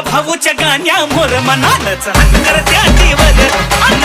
भाऊच्या गाण्या मोर मनानच. हंगर त्या टीवर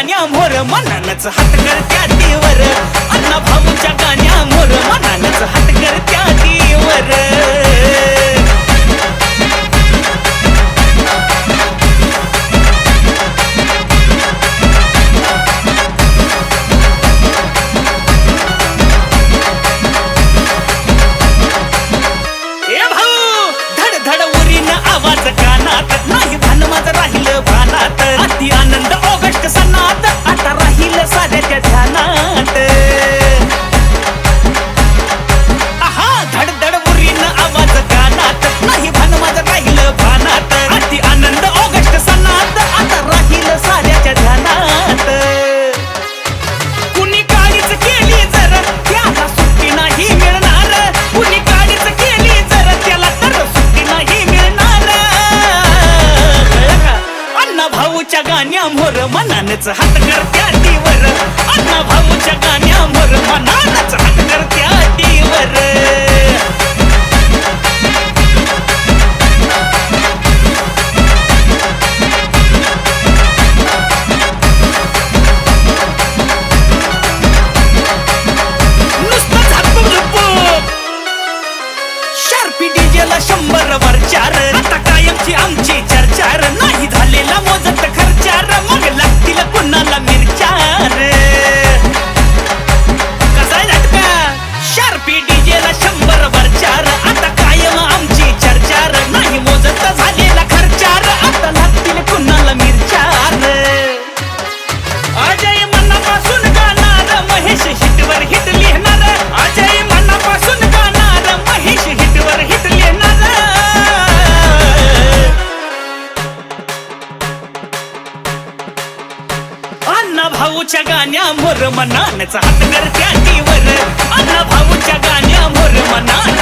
गाण्या मोर मनानच हात करत्या देवर. it's a hot to get डीजेला शंभर वरचार आता कायमची आमची चर्चार. नाही झालेला मोजत खर्चार. मग लागतील कुणाला अण्णा भाऊच्या गाण्या मोर मनानचा हात करत्या वर. अण्णा भाऊच्या गाण्या मोर मनान